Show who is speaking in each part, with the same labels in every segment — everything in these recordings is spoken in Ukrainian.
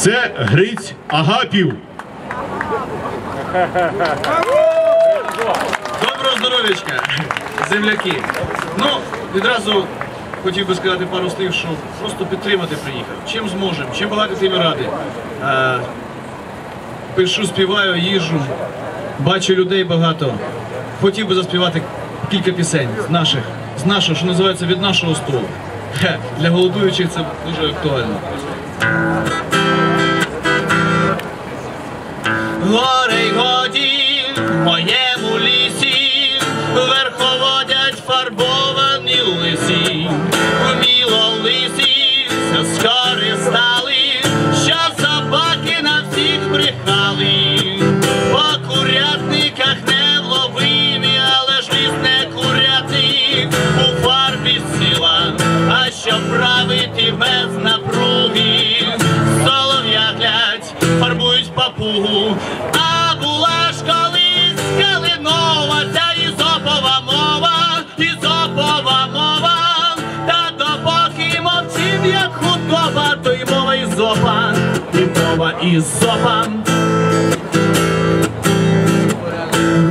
Speaker 1: Це Гриць Агапів.
Speaker 2: Доброго здоров'ячка, земляки. Ну, відразу хотів би сказати пару слів, що просто підтримати приїхав. Чим зможемо, чим багато тим ради. Пишу, співаю, їжу, бачу людей багато. Хотів би заспівати кілька пісень з наших, з нашого, що називається від нашого столу. Для голодуючих це дуже актуально. Горе й годі в моєму лісі верховодять фарбовані лисі, фарбують а була ж колись калинова, ця ізопова мова, ізопова мова, та допоки мовчим, як худоба, то й мова ізопа, і мова ізопа.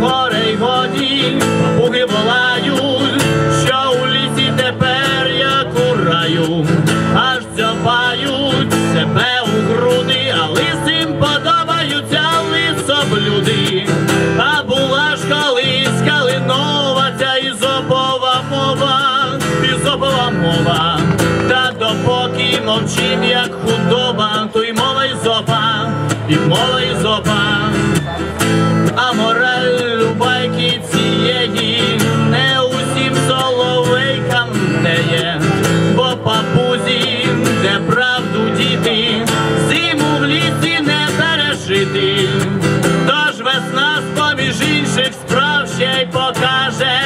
Speaker 2: Горе й годі, папуги що у лісі тепер як у раю, аж дзьобають себе у груди, лисоблюди. А була ж колись калинова ця ізопова мова, ізопова мова. Та допоки мовчим, як худоба, то й мова ізопа, і мова ізопа. З-поміж інших справ ще й покаже,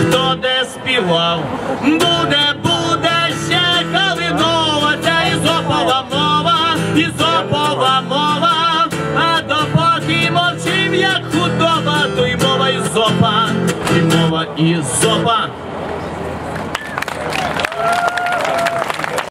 Speaker 2: хто де співав. Буде, буде ще калинова, ця ізопова мова, ізопова мова, а допоки мовчим, як худоба, то й мова ізопа, і мова ізопа.